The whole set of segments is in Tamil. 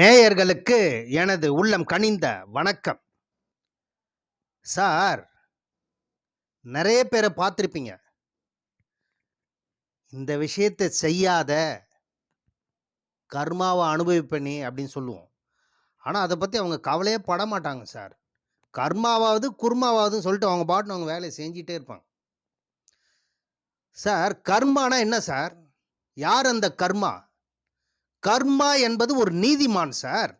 நேயர்களுக்கு எனது உள்ளம் கனிந்த வணக்கம். சார் நிறைய பேரை பார்த்துருப்பீங்க. இந்த விஷயத்தை செய்யாத கர்மாவை அனுபவிப்பனி அப்படின்னு சொல்லுவோம். ஆனால் அதை பற்றி அவங்க கவலையே பட மாட்டாங்க சார். கர்மாவாவது குர்மாவாவதுன்னு சொல்லிட்டு அவங்க பாட்டுன்னு அவங்க வேலையை செஞ்சிட்டே இருப்பாங்க. சார் கர்மானா என்ன சார்? யார் அந்த கர்மா? கர்மா என்பது ஒரு நீதிமான் சார்.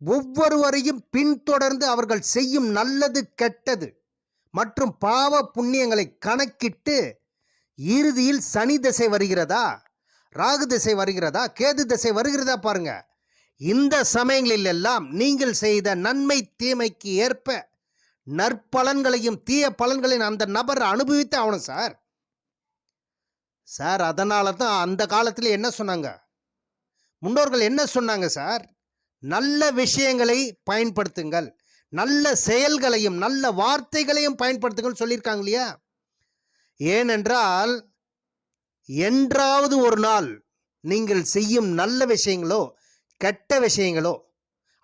ஒவ்வொருவரையும் பின்தொடர்ந்து அவர்கள் செய்யும் நல்லது கெட்டது மற்றும் பாவ புண்ணியங்களை கணக்கிட்டு இறுதியில் சனி திசை வருகிறதா ராகு திசை வருகிறதா கேது திசை வருகிறதா பாருங்க. இந்த சமயங்களில் எல்லாம் நீங்கள் செய்த நன்மை தீமைக்கு ஏற்ப நற்பலன்களையும் தீய பலன்களையும் அந்த நபர் அனுபவித்து ஆகணும் சார். சார் அதனால தான் அந்த காலத்தில் என்ன சொன்னாங்க? முன்னோர்கள் என்ன சொன்னாங்க சார்? நல்ல விஷயங்களை பயன்படுத்துங்கள். நல்ல செயல்களையும் நல்ல வார்த்தைகளையும் பயன்படுத்துங்கள் சொல்லியிருக்காங்க இல்லையா? ஏனென்றால் என்றாவது ஒரு நாள் நீங்கள் செய்யும் நல்ல விஷயங்களோ கெட்ட விஷயங்களோ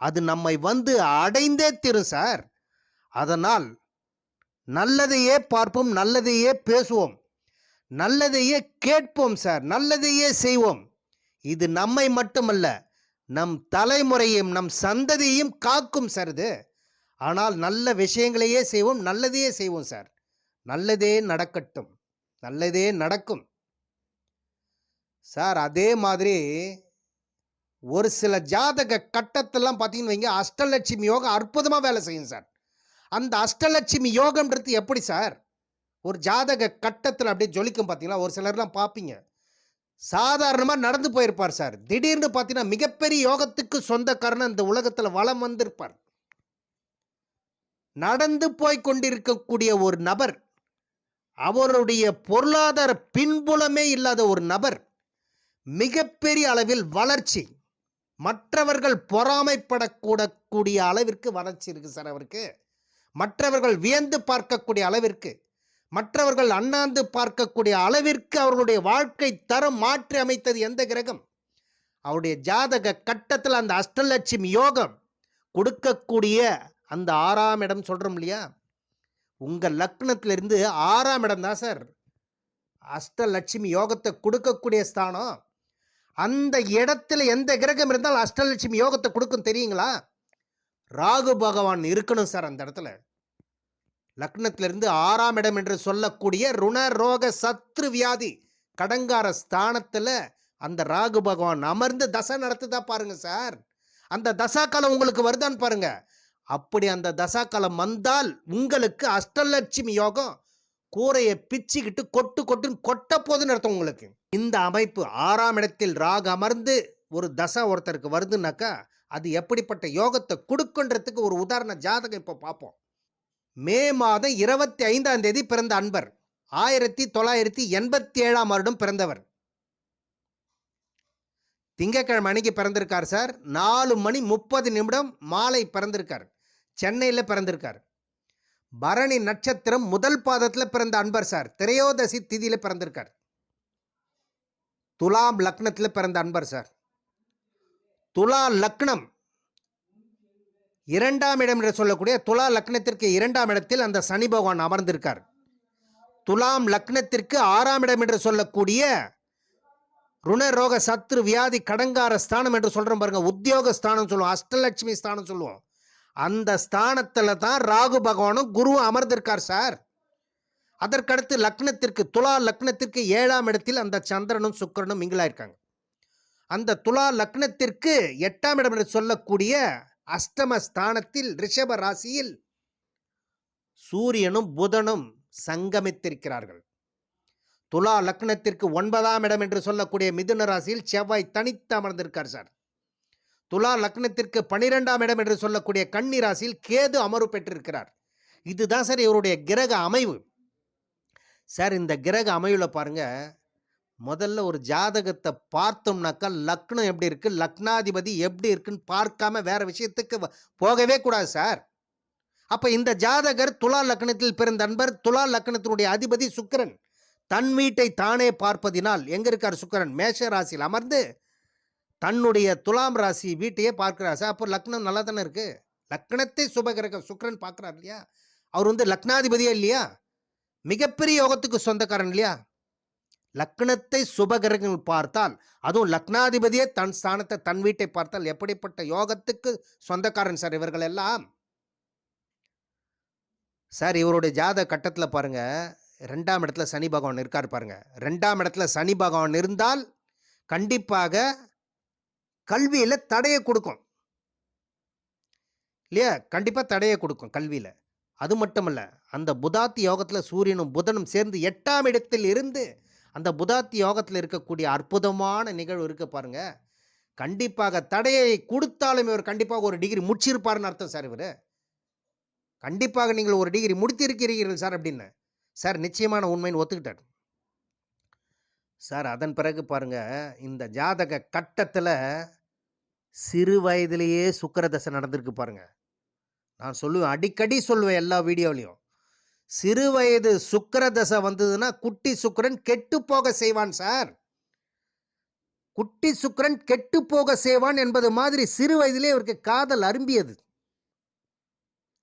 அது நம்மை வந்து அடைந்தே தீரும் சார். அதனால் நல்லதையே பார்ப்போம் நல்லதையே பேசுவோம் நல்லதையே கேட்போம் சார் நல்லதையே செய்வோம். இது நம்மை மட்டுமல்ல நம் தலைமுறையும் நம் சந்ததியையும் காக்கும் சார் இது. ஆனால் நல்ல விஷயங்களையே செய்வோம் நல்லதையே செய்வோம் சார். நல்லதே நடக்கட்டும் நல்லதே நடக்கும். சார் அதே மாதிரி ஒரு சில ஜாதக கட்டத்தெல்லாம் பார்த்தீங்கன்னு வைங்க அஷ்டலட்சுமி யோகம் அற்புதமாக வேலை செய்யும் சார். அந்த அஷ்டலட்சுமி யோகம்ன்றது எப்படி சார்? ஒரு ஜாதக கட்டத்தில் அப்படியே ஜொலிக்கும் பார்த்தீங்களா? ஒரு சிலர்லாம் பார்ப்பீங்க. சாதாரணமாக நடந்து போயிருப்பார் சார். திடீர்னு பார்த்தீங்கன்னா மிகப்பெரிய யோகத்துக்கு சொந்தக்காரன் இந்த உலகத்தில் வலம் வந்திருப்பார். நடந்து போய் கொண்டிருக்கக்கூடிய ஒரு நபர் அவருடைய பொருளாதார பின்புலமே இல்லாத ஒரு நபர் மிகப்பெரிய அளவில் வளர்ச்சி மற்றவர்கள் பொறாமைப்படக்கூடக்கூடிய அளவிற்கு வளர்ச்சி இருக்கு சார் அவருக்கு. மற்றவர்கள் வியந்து பார்க்கக்கூடிய அளவிற்கு மற்றவர்கள் அண்ணாந்து பார்க்கக்கூடிய அளவிற்கு அவர்களுடைய வாழ்க்கை தரம் மாற்றி அமைத்தது எந்த கிரகம்? அவருடைய ஜாதக கட்டத்தில் அந்த அஷ்டலட்சுமி யோகம் கொடுக்கக்கூடிய அந்த ஆறாம் இடம் சொல்கிறோம் இல்லையா? உங்கள் லக்னத்திலிருந்து ஆறாம் இடம் தான் சார். அஷ்டலட்சுமி யோகத்தை கொடுக்கக்கூடிய ஸ்தானம். அந்த இடத்துல எந்த கிரகம் இருந்தால் அஷ்டலட்சுமி யோகத்தை கொடுக்கும் தெரியுங்களா? ராகு பகவான் இருக்கணும் சார் அந்த இடத்துல. லக்னத்திலிருந்து ஆறாம் இடம் என்று சொல்லக்கூடிய ருண ரோக சத்ரு வியாதி கடங்கார ஸ்தானத்தில் அந்த ராகு பகவான் அமர்ந்து தசை நடத்துதா பாருங்க சார். அந்த தசாக்காலம் உங்களுக்கு வருதான்னு பாருங்க. அப்படி அந்த தசாக்காலம் வந்தால் உங்களுக்கு அஷ்டலட்சுமி யோகம் கூரையை பிச்சுக்கிட்டு கொட்டு கொட்டுன்னு கொட்ட போதுன்னு அர்த்தம் உங்களுக்கு. இந்த அமைப்பு ஆறாம் இடத்தில் ராகு அமர்ந்து ஒரு தசா ஒருத்தருக்கு வருதுன்னாக்கா அது எப்படிப்பட்ட யோகத்தை கொடுக்குன்றதுக்கு ஒரு உதாரண ஜாதகம் இப்போ பார்ப்போம். மே மாதம் இருபத்தி ஐந்தாம் தேதி பிறந்த அன்பர். ஆயிரத்தி தொள்ளாயிரத்தி எண்பத்தி ஏழாம் வருடம் பிறந்தவர். திங்கக்கிழமை அன்னைக்கு பிறந்திருக்கார் சார். நாலு மணி முப்பது நிமிடம் மாலை பிறந்திருக்கார். சென்னையில் பிறந்திருக்கார். பரணி நட்சத்திரம் முதல் பாதத்தில் பிறந்த அன்பர் சார். திரையோதசி திதியில் பிறந்திருக்கார். துலாம் லக்னத்தில் பிறந்த அன்பர் சார். துலா லக்னம் இரண்டாம் இடம் என்று சொல்லக்கூடிய துலா லக்னத்திற்கு இரண்டாம் இடத்தில் அந்த சனி பகவான் அமர்ந்திருக்கார். துலாம் லக்னத்திற்கு ஆறாம் இடம் என்று சொல்லக்கூடிய ருணரோக சத்ரு வியாதி கடங்கார ஸ்தானம் என்று சொல்கிறோம் பாருங்க. உத்தியோக ஸ்தானம் சொல்லுவோம். அஷ்டலட்சுமி ஸ்தானம் சொல்லுவோம். அந்த ஸ்தானத்தில் தான் ராகு பகவானும் குருவும் அமர்ந்திருக்கார் சார். அதற்கடுத்து லக்னத்திற்கு துலா லக்னத்திற்கு ஏழாம் இடத்தில் அந்த சந்திரனும் சுக்கரனும் மிங்கிலாயிருக்காங்க. அந்த துலா லக்னத்திற்கு எட்டாம் இடம் என்று சொல்லக்கூடிய அஷ்டம ஸ்தானத்தில் ரிஷப ராசியில் சூரியனும் புதனும் சங்கமித்திருக்கிறார்கள். துலா லக்னத்திற்கு ஒன்பதாம் இடம் என்று சொல்லக்கூடிய மிதுன ராசியில் செவ்வாய் தனித்து அமர்ந்திருக்கார் சார். துலா லக்னத்திற்கு பனிரெண்டாம் இடம் என்று சொல்லக்கூடிய கன்னி ராசியில் கேது அமர்வு பெற்றிருக்கிறார். இதுதான் சார் இவருடைய கிரக அமைவு. சார் இந்த கிரக அமைவில் பாருங்கள் முதல்ல ஒரு ஜாதகத்தை பார்த்தோம்னாக்கா லக்னம் எப்படி இருக்கு லக்னாதிபதி எப்படி இருக்குன்னு பார்க்காம வேற விஷயத்துக்கு போகவே கூடாது சார். அப்போ இந்த ஜாதகர் துலா லக்னத்தில் பிறந்த அன்பர் துலா லக்னத்தினுடைய அதிபதி சுக்கரன். தன் வீட்டை தானே பார்ப்பதினால் எங்க இருக்கார் சுக்கரன்? மேஷ ராசியில் அமர்ந்து தன்னுடைய துலாம் ராசி வீட்டையே பார்க்கிறார் சார். அப்போ லக்னம் நல்லா தானே இருக்கு? லக்னத்தை சுபகிரக சுக்கிரன் பார்க்குறார் இல்லையா? அவர் வந்து லக்னாதிபதியே இல்லையா? மிகப்பெரிய யோகத்துக்கு சொந்தக்காரன் இல்லையா? லக்னத்தை சுபகிரகங்கள் பார்த்தால் அதுவும் லக்னாதிபதியே தன் ஸ்தானத்தை தன் வீட்டை பார்த்தால் எப்படிப்பட்ட யோகத்துக்கு சொந்தக்காரன் சார் இவர்கள் எல்லாம் சார் இவருடைய ஜாத கட்டத்தில் பாருங்க ரெண்டாம் இடத்துல சனி பகவான் இருக்கார் பாருங்க. ரெண்டாம் இடத்துல சனி பகவான் இருந்தால் கண்டிப்பாக கல்வியில் தடையை கொடுக்கும். இல்லையா? கண்டிப்பாக தடையை கொடுக்கும் கல்வியில். அது மட்டும் இல்லை அந்த புதாத்தி யோகத்தில் சூரியனும் புதனும் சேர்ந்து எட்டாம் இடத்தில் இருந்து அந்த புதாத்தி யோகத்தில் இருக்கக்கூடிய அற்புதமான நிகழ்வு இருக்க பாருங்க. கண்டிப்பாக தடையை கொடுத்தாலும் இவர் கண்டிப்பாக ஒரு டிகிரி முடிச்சிருப்பாருன்னு அர்த்தம் சார் இவர். கண்டிப்பாக நீங்கள் ஒரு டிகிரி முடித்திருக்கிறீர்கள் சார் அப்படின்னு. சார் நிச்சயமான உண்மைன்னு ஒத்துக்கிட்டார் சார் அதன் பிறகு பாருங்க இந்த ஜாதக கட்டத்தில் சிறு வயதிலேயே சுக்கரதசை நடந்திருக்கு பாருங்க. நான் சொல்லுவேன் அடிக்கடி சொல்லுவேன் எல்லா வீடியோலையும். சிறு வயது சுக்கிரதசை வந்ததுன்னா குட்டி சுக்கிரன் கெட்டு போக செய்வான் சார். குட்டி சுக்கிரன் கெட்டு போக செய்வான் என்பது மாதிரி சிறு வயதிலே இவருக்கு காதல் அரும்பியது.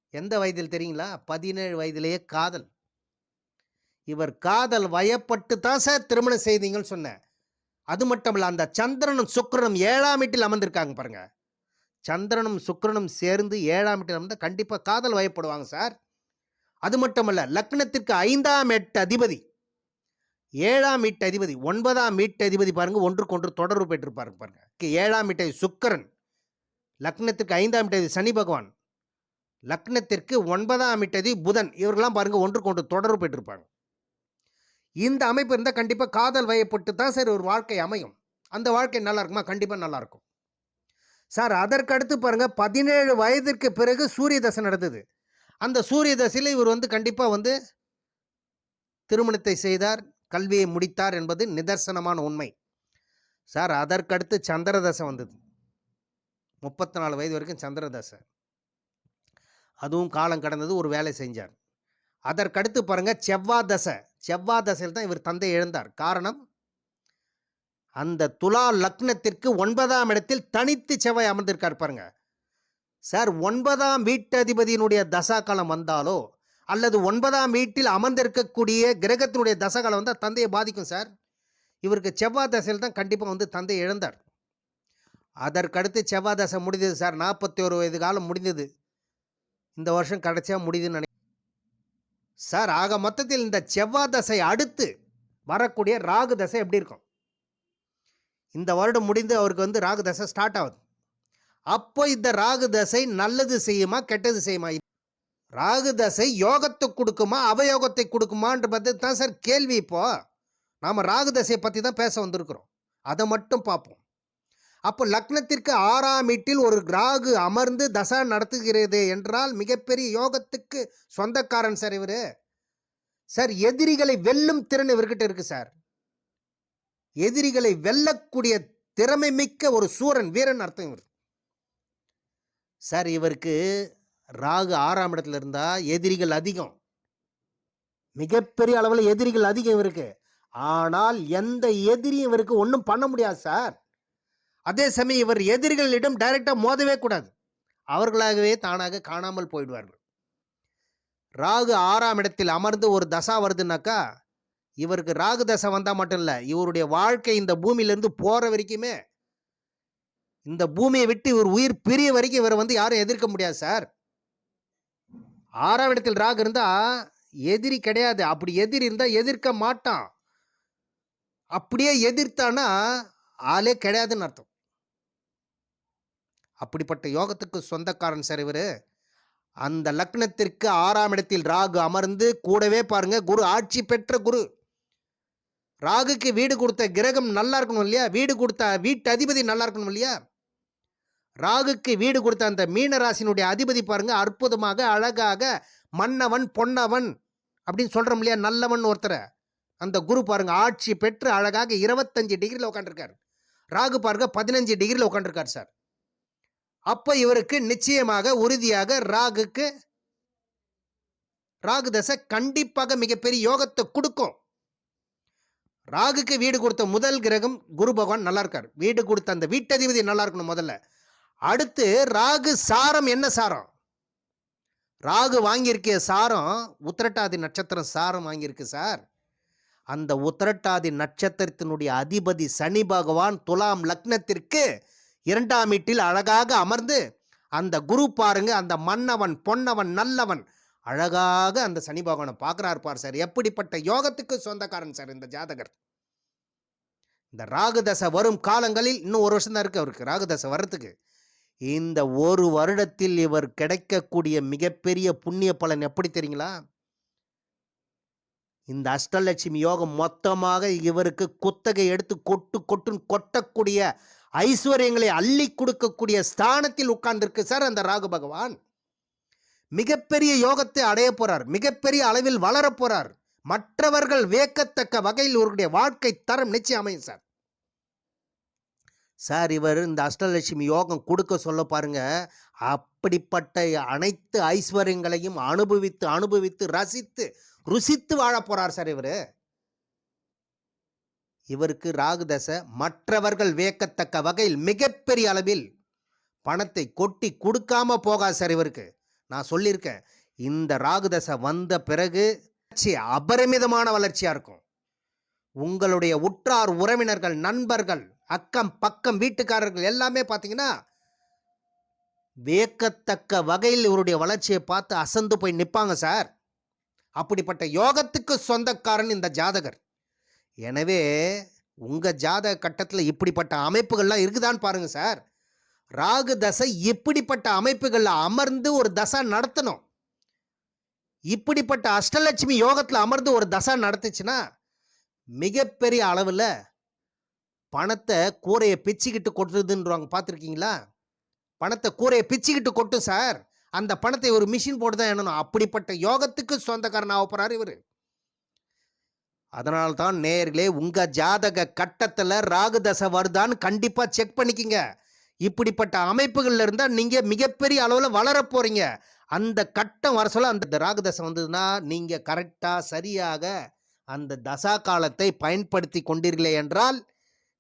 எந்த வயதில் தெரியுங்களா? பதினேழு வயதிலேயே காதல். இவர் காதல் வயப்பட்டு தான் சார் திருமணம் செய்தீங்கன்னு சொன்னேன். அது மட்டும் இல்லை அந்த சந்திரனும் சுக்கிரனும் ஏழாம் வீட்டில் அமர்ந்திருக்காங்க பாருங்க. சந்திரனும் சுக்கிரனும் சேர்ந்து ஏழாம் வீட்டில் அமர்ந்தால் கண்டிப்பாக காதல் வயப்படுவாங்க சார். அது மட்டும் லக்னத்திற்கு ஐந்தாம் எட்டு அதிபதி. ஏழாம் வீட்டு அதிபதி ஒன்பதாம் வீட்டு அதிபதி பாருங்க ஒன்றுக்கு ஒன்று தொடர்பு பெற்றிருப்பாருங்க பாருங்க. ஏழாம் வீட்டை சுக்கரன் லக்னத்திற்கு ஐந்தாம் வீட்டதி சனி பகவான் லக்னத்திற்கு ஒன்பதாம் வீட்டதி புதன் இவர்கள்லாம் பாருங்க ஒன்றுக்கு ஒன்று தொடர்பு பெற்றிருப்பாங்க. இந்த அமைப்பு இருந்தால் கண்டிப்பாக காதல் வயப்பட்டு தான் சார் ஒரு வாழ்க்கை அமையும். அந்த வாழ்க்கை நல்லா இருக்குமா? கண்டிப்பாக நல்லா இருக்கும். சார் அதற்கடுத்து பாருங்கள் பதினேழு வயதிற்கு பிறகு சூரிய தசை நடந்தது. அந்த சூரிய தசையில் இவர் வந்து கண்டிப்பாக வந்து திருமணத்தை செய்தார் கல்வியை முடித்தார் என்பது நிதர்சனமான உண்மை. சார் அதற்கடுத்து சந்திர தசை வந்தது. முப்பத்தி நாலு வயது வரைக்கும் சந்திர தசை. அதுவும் காலம் கடந்தது ஒரு வேலை செஞ்சார். அதற்கடுத்து பாருங்கள் செவ்வாய் தசை. செவ்வாய் தசையில் தான் இவர் தந்தை இழந்தார். காரணம் அந்த துலா லக்னத்திற்கு ஒன்பதாம் இடத்தில் தனித்து செவ்வாய் அமர்ந்திருக்கார் பாருங்கள் சார் ஒன்பதாம் வீட்டதிபதியினுடைய தசாகாலம் வந்தாலோ அல்லது ஒன்பதாம் வீட்டில் அமர்ந்திருக்கக்கூடிய கிரகத்தினுடைய தசகாலம் வந்தால் தந்தையை பாதிக்கும் சார். இவருக்கு செவ்வாய் தசையில் தான் கண்டிப்பாக வந்து தந்தை இழந்தார். அதற்கடுத்து செவ்வாய் தசை முடிந்தது சார். நாற்பத்தி ஒரு வயது காலம் முடிந்தது. இந்த வருஷம் கடைசியாக முடியுதுன்னு நினை சார் ஆக மொத்தத்தில் இந்த செவ்வாய் தசை அடுத்து வரக்கூடிய ராகு தசை எப்படி இருக்கும்? இந்த வருடம் முடிந்து அவருக்கு வந்து ராகு தசை ஸ்டார்ட் ஆகுது. அப்போ இந்த ராகு தசை நல்லது செய்யுமா கெட்டது செய்யுமா? ராகு தசை யோகத்தை கொடுக்குமா அவயோகத்தை கொடுக்குமான்ற பற்றி தான் சார் கேள்வி இப்போ. நாம் ராகு தசையை பற்றி தான் பேச வந்திருக்கிறோம். அதை மட்டும் பார்ப்போம். அப்போ லக்னத்திற்கு ஆறாம் வீட்டில் ஒரு ராகு அமர்ந்து தசா நடத்துகிறது என்றால் மிகப்பெரிய யோகத்துக்கு சொந்தக்காரன் சார் இவர். சார் எதிரிகளை வெல்லும் திறன் இவர்கிட்ட இருக்கு சார். எதிரிகளை வெல்லக்கூடிய திறமை மிக்க ஒரு சூரன் வீரன் அர்த்தம் இவர். சார் இவருக்கு ராகு ஆறாம் இடத்துல இருந்தால் எதிரிகள் அதிகம். மிகப்பெரிய அளவில் எதிரிகள் அதிகம் இவருக்கு. ஆனால் எந்த எதிரியும் இவருக்கு ஒன்றும் பண்ண முடியாது சார். அதே சமயம் இவர் எதிரிகளிடம் டைரெக்டாக மோதவே கூடாது. அவர்களாகவே தானாக காணாமல் போயிடுவார்கள். ராகு ஆறாம் இடத்தில் அமர்ந்து ஒரு தசா வருதுன்னாக்கா இவருக்கு ராகு தசை வந்தால் மட்டும் இல்லை இவருடைய வாழ்க்கை இந்த பூமியிலேருந்து போகிற வரைக்குமே இந்த பூமியை விட்டு இவர் உயிர் பிரிய வரைக்கும் இவரை வந்து யாரும் எதிர்க்க முடியாது சார். ஆறாம் இடத்தில் ராகு இருந்தால் எதிரி கிடையாது. அப்படி எதிரி இருந்தால் எதிர்க்க மாட்டான். அப்படியே எதிர்த்தானா ஆளே கிடையாதுன்னு அர்த்தம். அப்படிப்பட்ட யோகத்துக்கு சொந்தக்காரன் சார் இவர். அந்த லக்னத்திற்கு ஆறாம் இடத்தில் ராகு அமர்ந்து கூடவே பாருங்க குரு ஆட்சி பெற்ற குரு. ராகுக்கு வீடு கொடுத்த கிரகம் நல்லா இருக்கணும் இல்லையா? வீடு கொடுத்த வீட்டு அதிபதி நல்லா இருக்கணும் இல்லையா? ராகுக்கு வீடு கொடுத்த அந்த மீனராசினுடைய அதிபதி பாருங்க அற்புதமாக அழகாக மன்னவன் பொன்னவன் அப்படின்னு சொல்கிறோம் இல்லையா? நல்லவன் ஒருத்தரை. அந்த குரு பாருங்க ஆட்சி பெற்று அழகாக இருபத்தஞ்சு டிகிரியில் உட்காந்துருக்காரு ராகு பாருங்க பதினஞ்சு டிகிரியில் உட்காந்துருக்காரு சார். அப்போ இவருக்கு நிச்சயமாக உறுதியாக ராகுக்கு ராகு தசை கண்டிப்பாக மிகப்பெரிய யோகத்தை கொடுக்கும். ராகுக்கு வீடு கொடுத்த முதல் கிரகம் குரு பகவான் நல்லா இருக்கார். வீடு கொடுத்த அந்த வீட்டதிபதி நல்லா இருக்கணும் முதல்ல. அடுத்து ராகு சாரம் என்ன சாரம்? ராகு வாங்கியிருக்கிய சாரம் உத்திரட்டாதி நட்சத்திரம் சாரம் வாங்கியிருக்கு சார். அந்த உத்திரட்டாதி நட்சத்திரத்தினுடைய அதிபதி சனி பகவான் துலாம் லக்னத்திற்கு இரண்டாம் வீட்டில் அழகாக அமர்ந்து அந்த குரு பாருங்க அந்த மன்னவன் பொன்னவன் நல்லவன் அழகாக அந்த சனி பகவானை பார்க்குறாரு பார் சார். எப்படிப்பட்ட யோகத்துக்கு சொந்தக்காரன் சார் இந்த ஜாதகர். இந்த ராகு தசை வரும் காலங்களில் இன்னும் ஒரு வருஷம் தான் இருக்கு அவருக்கு. ராகு தசை வர்றதுக்கு இந்த ஒரு வருடத்தில் இவர் கிடைக்கக்கூடிய மிகப்பெரிய புண்ணிய பலன் எப்படி தெரியுங்களா? இந்த அஷ்டலட்சுமி யோகம் மொத்தமாக இவருக்கு குத்தகை எடுத்து கொட்டு கொட்டுன்னு கொட்டக்கூடிய ஐஸ்வர்யங்களை அள்ளி கொடுக்கக்கூடிய ஸ்தானத்தில் உட்கார்ந்திருக்கு சார் அந்த ராகு பகவான். மிகப்பெரிய யோகத்தை அடைய போறார். மிகப்பெரிய அளவில் வளரப் போறார். மற்றவர்கள் வியக்கத்தக்க வகையில் இவருடைய வாழ்க்கை தரம் நிச்சயம் அமையும் சார். சார் இவர் இந்த அஷ்டலட்சுமி யோகம் கொடுக்க சொல்ல பாருங்க. அப்படிப்பட்ட அனைத்து ஐஸ்வர்யங்களையும் அனுபவித்து அனுபவித்து ரசித்து ருசித்து வாழ போறார் சார் இவர். இவருக்கு ராகு தசை மற்றவர்கள் வியக்கத்தக்க வகையில் மிகப்பெரிய அளவில் பணத்தை கொட்டி கொடுக்காம போகாது சார் இவருக்கு. நான் சொல்லியிருக்கேன் இந்த ராகு தசை வந்த பிறகு அபரிமிதமான வளர்ச்சியாக இருக்கும். உங்களுடைய உற்றார் உறவினர்கள் நண்பர்கள் அக்கம் பக்கம் வீட்டுக்காரர்கள் எல்லாமே பார்த்தீங்கன்னா வியக்கத்தக்க வகையில் இவருடைய வளர்ச்சியை பார்த்து அசந்து போய் நிற்பாங்க சார். அப்படிப்பட்ட யோகத்துக்கு சொந்தக்காரன் இந்த ஜாதகர். எனவே உங்கள் ஜாதக கட்டத்தில் இப்படிப்பட்ட அமைப்புகள்லாம் இருக்குதான்னு பாருங்க சார். ராகு தசை இப்படிப்பட்ட அமைப்புகளில் அமர்ந்து ஒரு தசை நடத்தணும். இப்படிப்பட்ட அஷ்டலட்சுமி யோகத்தில் அமர்ந்து ஒரு தசை நடத்துச்சுன்னா மிகப்பெரிய அளவில் பணத்தை கூரையை பிச்சுக்கிட்டு கொட்டுறதுன்றவாங்க பார்த்துருக்கீங்களா? பணத்தை கூரையை பிச்சுக்கிட்டு கொட்டும் சார். அந்த பணத்தை ஒரு மிஷின் போட்டு தான் எண்ணணும். அப்படிப்பட்ட யோகத்துக்கு சொந்தக்காரன் ஆக போகிறார் இவர். அதனால்தான் நேர்களே உங்கள் ஜாதக கட்டத்தில் ராகு தசை வருதான்னு கண்டிப்பாக செக் பண்ணிக்கிங்க. இப்படிப்பட்ட அமைப்புகளில் இருந்தால் நீங்கள் மிகப்பெரிய அளவில் வளர போகிறீங்க அந்த கட்டம் வர சொல்ல அந்த ராகு தசை வந்ததுன்னா நீங்கள் கரெக்டாக சரியாக அந்த தசா காலத்தை பயன்படுத்தி கொண்டீர்களே என்றால்